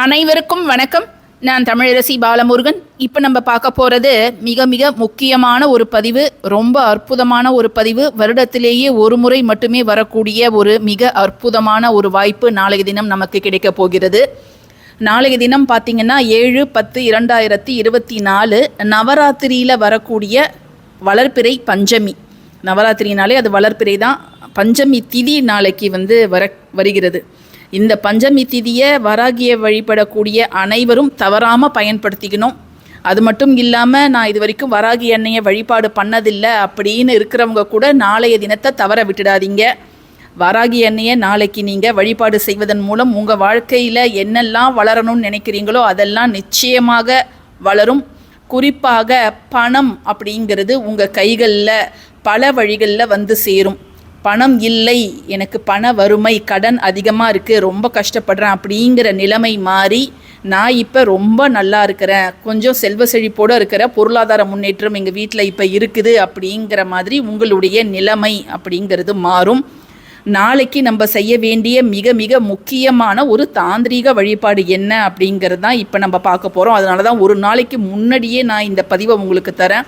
அனைவருக்கும் வணக்கம். நான் தமிழரசி பாலமுருகன். இப்போ நம்ம பார்க்க போகிறது மிக மிக முக்கியமான ஒரு பதிவு ரொம்ப அற்புதமான ஒரு பதிவு. வருடத்திலேயே ஒரு முறை மட்டுமே வரக்கூடிய ஒரு மிக அற்புதமான ஒரு வாய்ப்பு நாளைய தினம் நமக்கு கிடைக்கப் போகிறது. நாளைய தினம் பார்த்திங்கன்னா ஏழு பத்து இரண்டாயிரத்தி இருபத்தி நாலு நவராத்திரியில் வரக்கூடிய வளர்பிறை பஞ்சமி. நவராத்திரினாலே அது வளர்பிறை தான். பஞ்சமி திதி நாளைக்கு வந்து வர வருகிறது. இந்த பஞ்சமி திதியை வராகியை வழிபடக்கூடிய அனைவரும் தவறாமல் பயன்படுத்திக்கணும். அது மட்டும் இல்லாமல் நான் இது வரைக்கும் வராகி எண்ணெயை வழிபாடு பண்ணதில்லை அப்படின்னு இருக்கிறவங்க கூட நாளைய தினத்தை தவற விட்டுடாதீங்க. வராகி எண்ணெயை நாளைக்கு நீங்கள் வழிபாடு செய்வதன் மூலம் உங்கள் வாழ்க்கையில் என்னெல்லாம் வளரணும்னு நினைக்கிறீங்களோ அதெல்லாம் நிச்சயமாக வளரும். குறிப்பாக பணம் அப்படிங்கிறது உங்கள் கைகளில் பல வழிகளில் வந்து சேரும். பணம் இல்லை எனக்கு பண வறுமை கடன் அதிகமாக இருக்குது ரொம்ப கஷ்டப்படுறேன் அப்படிங்கிற நிலைமை மாறி நான் இப்போ ரொம்ப நல்லா இருக்கிறேன். கொஞ்சம் செல்வ செழிப்போடு இருக்கிற பொருளாதார முன்னேற்றம் எங்கள் வீட்டில் இப்போ இருக்குது அப்படிங்கிற மாதிரி உங்களுடைய நிலைமை அப்படிங்கிறது மாறும். நாளைக்கு நம்ம செய்ய வேண்டிய மிக மிக முக்கியமான ஒரு தாந்திரீக வழிபாடு என்ன அப்படிங்கிறது தான் இப்போ நம்ம பார்க்க போகிறோம் அதனால தான் ஒரு நாளைக்கு முன்னாடியே நான் இந்த பதிவை உங்களுக்கு தரேன்.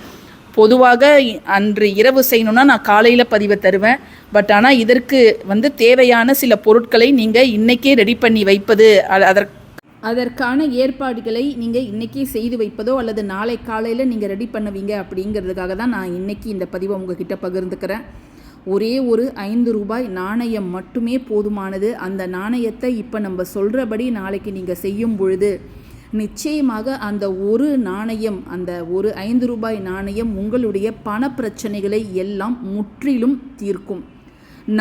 பொதுவாக அன்று இரவு செய்யணும்னா நான் காலையில் பதிவை தருவேன். பட் ஆனால் இதற்கு வந்து தேவையான சில பொருட்களை நீங்கள் இன்றைக்கே ரெடி பண்ணி வைப்பது அதற்கு அதற்கான ஏற்பாடுகளை நீங்கள் இன்றைக்கே செய்து வைப்பதோ அல்லது நாளை காலையில் நீங்கள் ரெடி பண்ணுவீங்க அப்படிங்கிறதுக்காக தான் நான் இன்றைக்கி இந்த பதிவை உங்ககிட்ட பகிர்ந்துக்கிறேன். ஒரே ஒரு ஐந்து ரூபாய் நாணயம் மட்டுமே போதுமானது. அந்த நாணயத்தை இப்போ நம்ம சொல்கிறபடி நாளைக்கு நீங்கள் செய்யும் பொழுது நிச்சயமாக அந்த ஒரு நாணயம் அந்த ஒரு ஐந்து ரூபாய் நாணயம் உங்களுடைய பண பிரச்சனைகளை எல்லாம் முற்றிலும் தீர்க்கும்.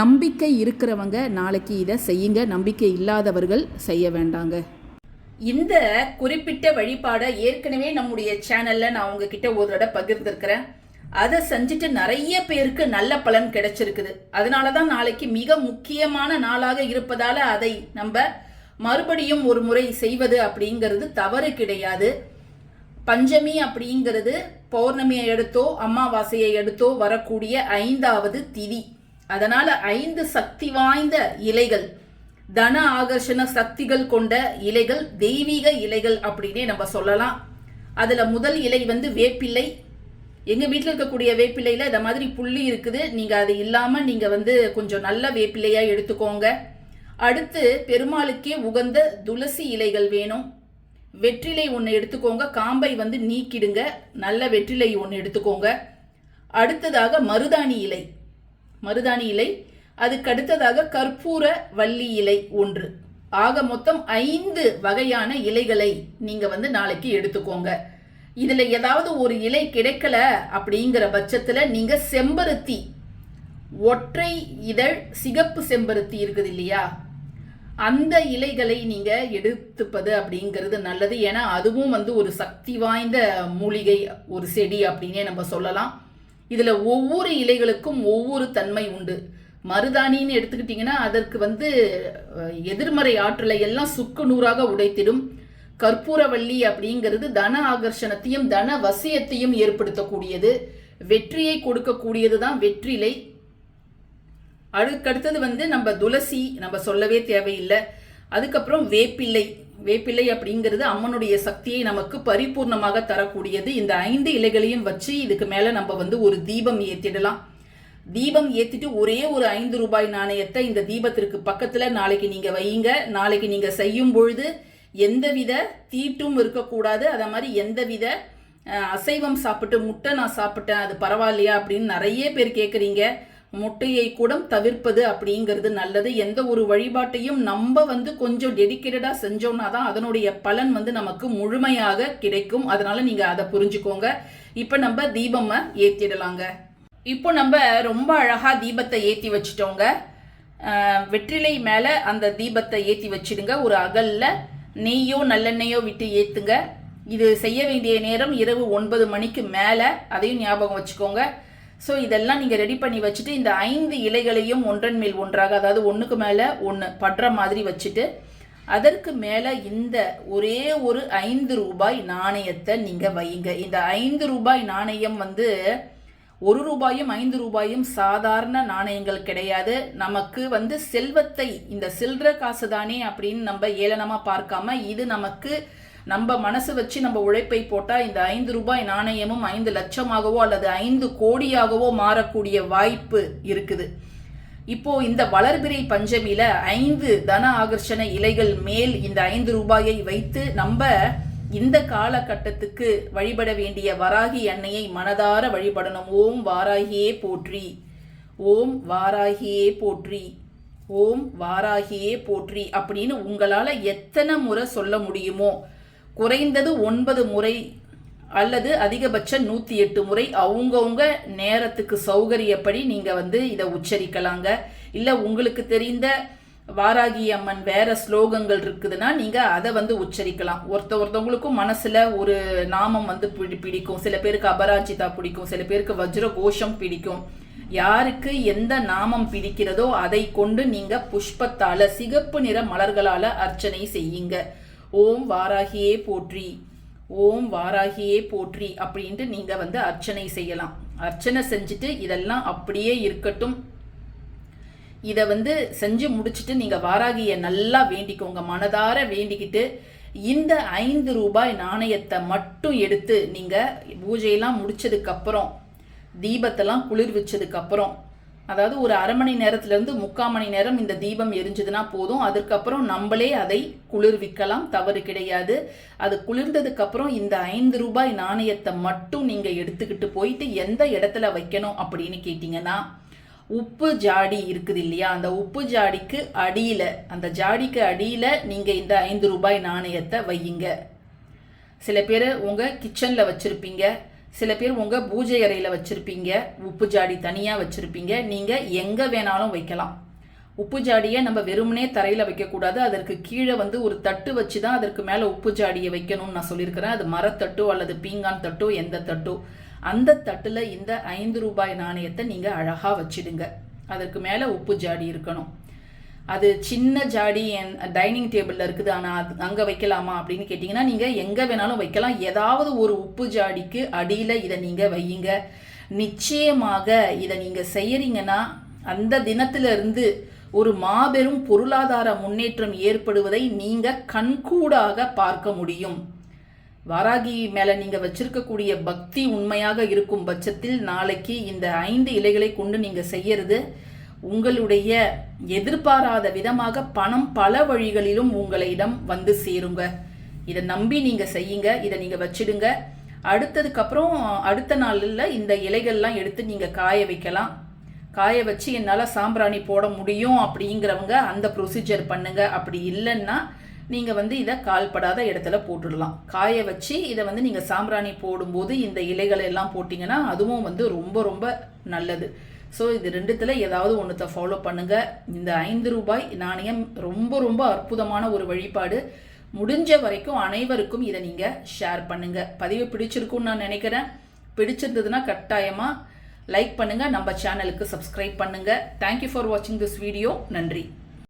நம்பிக்கை இருக்கிறவங்க நாளைக்கு இதை செய்யுங்க. நம்பிக்கை இல்லாதவர்கள் செய்ய வேண்டாங்க. இந்த குறிப்பிட்ட வழிபாடை ஏற்கனவே நம்முடைய சேனல்ல நான் உங்ககிட்ட ஒரு தடவை பகிர்ந்திருக்கிறேன். அதை செஞ்சுட்டு நிறைய பேருக்கு நல்ல பலன் கிடைச்சிருக்குது. அதனால தான் நாளைக்கு மிக முக்கியமான நாளாக இருப்பதால் அதை நம்ம மறுபடியும் ஒரு முறை செய்வது அப்படிங்கிறது தவறு கிடையாது. பஞ்சமி அப்படிங்கிறது பௌர்ணமியை எடுத்தோ அமாவாசையை எடுத்தோ வரக்கூடிய ஐந்தாவது திதி. அதனால ஐந்து சக்தி வாய்ந்த இலைகள் தன ஆகர்ஷண சக்திகள் கொண்ட இலைகள் தெய்வீக இலைகள் அப்படின்னே நம்ம சொல்லலாம். அதில் முதல் இலை வந்து வேப்பிலை. எங்கள் வீட்டில் இருக்கக்கூடிய வேப்பிலையில் இந்த மாதிரி புள்ளி இருக்குது. நீங்கள் அது இல்லாமல் நீங்கள் வந்து கொஞ்சம் நல்ல வேப்பிலையாக எடுத்துக்கோங்க. அடுத்து பெருமாளுக்கே உகந்த துளசி இலைகள் வேணும். வெற்றிலை ஒன்று எடுத்துக்கோங்க. காம்பை வந்து நீக்கிடுங்க. நல்ல வெற்றிலை ஒன்று எடுத்துக்கோங்க. அடுத்ததாக மருதாணி இலை. மருதாணி இலை. அதுக்கு அடுத்ததாக கற்பூர வள்ளி இலை ஒன்று. ஆக மொத்தம் ஐந்து வகையான இலைகளை நீங்கள் வந்து நாளைக்கு எடுத்துக்கோங்க. இதில் ஏதாவது ஒரு இலை கிடைக்கல அப்படிங்கிற பட்சத்தில் நீங்கள் செம்பருத்தி ஒற்றை இதழ் சிகப்பு செம்பருத்தி இருக்குது இல்லையா? அந்த இலைகளை நீங்க எடுத்துப்பது அப்படிங்கிறது நல்லது. ஏன்னா அதுவும் வந்து ஒரு சக்தி வாய்ந்த மூலிகை ஒரு செடி அப்படின்னே நம்ம சொல்லலாம். இதுல ஒவ்வொரு இலைகளுக்கும் ஒவ்வொரு தன்மை உண்டு. மருதாணின்னு எடுத்துக்கிட்டிங்கன்னா அதற்கு வந்து எதிர்மறை ஆற்றலை எல்லாம் சுக்கு நூறாக உடைத்திடும். கற்பூரவள்ளி அப்படிங்கிறது தன ஆகர்ஷணத்தையும் தன வசியத்தையும் ஏற்படுத்தக்கூடியது. வெற்றியை கொடுக்கக்கூடியது தான் வெற்றிலை. அதுக்கடுத்தது வந்து நம்ம துளசி நம்ம சொல்லவே தேவையில்லை. அதுக்கப்புறம் வேப்பிள்ளை. வேப்பிள்ளை அப்படிங்கிறது அம்மனுடைய சக்தியை நமக்கு பரிபூர்ணமாக தரக்கூடியது. இந்த ஐந்து இலைகளையும் வச்சு இதுக்கு மேலே நம்ம வந்து ஒரு தீபம் ஏற்றிடலாம் தீபம் ஏற்றிட்டு ஒரே ஒரு ஐந்து ரூபாய் நாணயத்தை இந்த தீபத்திற்கு பக்கத்தில் நாளைக்கு நீங்கள் வையுங்க. நாளைக்கு நீங்கள் செய்யும் பொழுது எந்தவித தீட்டும் இருக்கக்கூடாது. அதை மாதிரி எந்தவித அசைவம் சாப்பிட்டு முட்டை நான் சாப்பிட்டேன் அது பரவாயில்லையா அப்படின்னு நிறைய பேர் கேட்குறீங்க முட்டையை கூட தவிர்ப்பது அப்படிங்கிறது நல்லது. எந்த ஒரு வழிபாட்டையும் நம்ம வந்து கொஞ்சம் டெடிக்கேட்டடாக செஞ்சோம்னா தான் அதனுடைய பலன் வந்து நமக்கு முழுமையாக கிடைக்கும். அதனால நீங்க அதை புரிஞ்சுக்கோங்க. இப்போ நம்ம தீபமை ஏற்றிடலாங்க இப்போ நம்ம ரொம்ப அழகாக தீபத்தை ஏற்றி வச்சிட்டோங்க. வெற்றிலை மேலே அந்த தீபத்தை ஏற்றி வச்சிடுங்க. ஒரு அகலில் நெய்யோ நல்லெண்ணெயோ விட்டு ஏற்றுங்க இது செய்ய வேண்டிய நேரம் இரவு ஒன்பது மணிக்கு மேலே. அதையும் ஞாபகம் வச்சுக்கோங்க. ஸோ இதெல்லாம் நீங்கள் ரெடி பண்ணி வச்சுட்டு இந்த ஐந்து இலைகளையும் ஒன்றன் மேல் ஒன்றாக அதாவது ஒன்றுக்கு மேலே ஒன்று படுற மாதிரி வச்சுட்டு அதற்கு மேலே இந்த ஒரே ஒரு ஐந்து ரூபாய் நாணயத்தை நீங்கள் வையுங்க. இந்த ஐந்து ரூபாய் நாணயம் வந்து ஒரு ரூபாயும் ஐந்து ரூபாயும் சாதாரண நாணயங்கள் கிடையாது. நமக்கு வந்து செல்வத்தை இந்த சில்லற காசு தானே அப்படின்னு நம்ம ஏளனமாக பார்க்காம இது நமக்கு நம்ம மனசு வச்சு நம்ம உழைப்பை போட்டால் இந்த ஐந்து ரூபாய் நாணயமும் ஐந்து லட்சமாகவோ அல்லது ஐந்து கோடியாகவோ மாறக்கூடிய வாய்ப்பு இருக்குது. இப்போ இந்த வளர்பிறை பஞ்சமியில ஐந்து தன ஆகர்ஷண இலைகள் மேல் இந்த ஐந்து ரூபாயை வைத்து நம்ம இந்த காலகட்டத்துக்கு வழிபட வேண்டிய வராகி அன்னையை மனதார வழிபடணும். ஓம் வாராகியே போற்றி. ஓம் வாராகியே போற்றி. ஓம் வாராகியே போற்றி அப்படின்னு உங்களால எத்தனை முறை சொல்ல முடியுமோ குறைந்தது ஒன்பது முறை அல்லது அதிகபட்சம் நூற்றி எட்டு முறை அவங்கவுங்க நேரத்துக்கு சௌகரியப்படி நீங்கள் வந்து இதை உச்சரிக்கலாங்க. இல்லை உங்களுக்கு தெரிந்த வாராகி அம்மன் வேற ஸ்லோகங்கள் இருக்குதுன்னா நீங்கள் அதை வந்து உச்சரிக்கலாம். ஒருத்த ஒருத்தவங்களுக்கும் மனசில் ஒரு நாமம் வந்து பிடி பிடிக்கும். சில பேருக்கு அபராஜிதா பிடிக்கும். சில பேருக்கு வஜ்ர கோஷம் பிடிக்கும். யாருக்கு எந்த நாமம் பிடிக்கிறதோ அதை கொண்டு நீங்கள் புஷ்பத்தால் சிகப்பு நிற மலர்களால் அர்ச்சனை செய்யுங்க. ஓம் வாராகியே போற்றி ஓம் வாராகியே போற்றி அப்படின்ட்டு நீங்கள் வந்து அர்ச்சனை செய்யலாம். அர்ச்சனை செஞ்சுட்டு இதெல்லாம் அப்படியே இருக்கட்டும். இதை வந்து செஞ்சு முடிச்சுட்டு நீங்கள் வாராகியை நல்லா வேண்டிக்கோங்க. மனதார வேண்டிக்கிட்டு இந்த ஐந்து ரூபாய் நாணயத்தை மட்டும் எடுத்து நீங்கள் பூஜையெல்லாம் முடிச்சதுக்கப்புறம் தீபத்தெல்லாம் குளிர் வச்சதுக்கப்புறம் அதாவது ஒரு அரை மணி நேரத்திலேருந்து முக்கால் மணி நேரம் இந்த தீபம் எரிஞ்சதுன்னா போதும். அதுக்கப்புறம் நம்மளே அதை குளிர்விக்கலாம் தவறு கிடையாது. அது குளிர்ந்ததுக்கப்புறம் இந்த ஐந்து ரூபாய் நாணயத்தை மட்டும் நீங்கள் எடுத்துக்கிட்டு போயிட்டு எந்த இடத்துல வைக்கணும் அப்படின்னு கேட்டிங்கன்னா உப்பு ஜாடி இருக்குது இல்லையா? அந்த உப்பு ஜாடிக்கு அடியில் அந்த ஜாடிக்கு அடியில் நீங்கள் இந்த ஐந்து ரூபாய் நாணயத்தை வையுங்க. சில பேர் உங்கள் கிச்சனில் வச்சுருப்பீங்க. சில பேர் உங்கள் பூஜை அறையில் வச்சுருப்பீங்க உப்பு ஜாடி தனியாக வச்சுருப்பீங்க நீங்கள் எங்கே வேணாலும் வைக்கலாம். உப்பு ஜாடியை நம்ம வெறுமனே தரையில் வைக்கக்கூடாது. அதற்கு கீழே வந்து ஒரு தட்டு வச்சு தான் அதற்கு மேலே உப்பு ஜாடியை வைக்கணும்னு நான் சொல்லியிருக்கிறேன். அது மரத்தட்டோ அல்லது பீங்கான் தட்டோ எந்த தட்டோ. அந்த தட்டில் இந்த ஐந்து ரூபாய் நாணயத்தை நீங்கள் அழகாக வச்சிடுங்க. அதற்கு மேலே உப்பு ஜாடி இருக்கணும். அது சின்ன ஜாடி என் டைனிங் டேபிளில் இருக்குது. ஆனால் அது அங்கே வைக்கலாமா அப்படின்னு கேட்டிங்கன்னா நீங்கள் எங்கே வேணாலும் வைக்கலாம். ஏதாவது ஒரு உப்பு ஜாடிக்கு அடியில் இதை நீங்கள் வையுங்க. நிச்சயமாக இதை நீங்கள் செய்யறீங்கன்னா அந்த தினத்திலிருந்து ஒரு மாபெரும் பொருளாதார முன்னேற்றம் ஏற்படுவதை நீங்கள் கண்கூடாக பார்க்க முடியும். வாராகி மேலே நீங்கள் வச்சிருக்கக்கூடிய பக்தி உண்மையாக இருக்கும் பட்சத்தில் நாளைக்கு இந்த ஐந்து இலைகளை கொண்டு நீங்கள் செய்யறது உங்களுடைய எதிர்பாராத விதமாக பணம் பல வழிகளிலும் உங்களிடம் வந்து சேருங்க. இதை நம்பி நீங்க செய்யுங்க. இதை நீங்க வச்சிடுங்க. அடுத்ததுக்கப்புறம் அடுத்த நாளில் இந்த இலைகள்லாம் எடுத்து நீங்க காய வைக்கலாம். காய வச்சு என்னால் சாம்பிராணி போட முடியும் அப்படிங்கிறவங்க அந்த ப்ரொசீஜர் பண்ணுங்க. அப்படி இல்லைன்னா நீங்கள் வந்து இதை கால்படாத இடத்துல போட்டுடலாம். காய வச்சு இதை வந்து நீங்கள் சாம்பிராணி போடும்போது இந்த இலைகளை எல்லாம் போட்டிங்கன்னா அதுவும் வந்து ரொம்ப ரொம்ப நல்லது. ஸோ இது ரெண்டுத்தில் ஏதாவது ஒன்றத்தை ஃபாலோ பண்ணுங்கள் இந்த ஐந்து ரூபாய் நாணயம் ரொம்ப ரொம்ப அற்புதமான ஒரு வழிபாடு. முடிஞ்ச வரைக்கும் அனைவருக்கும் இதை நீங்கள் ஷேர் பண்ணுங்கள் பதிவு பிடிச்சிருக்கும்னு நான் நினைக்கிறேன். பிடிச்சிருந்ததுன்னா கட்டாயமாக லைக் பண்ணுங்கள் நம்ம சேனலுக்கு சப்ஸ்கிரைப் பண்ணுங்க. தேங்க்யூ ஃபார் வாட்சிங் திஸ் வீடியோ நன்றி.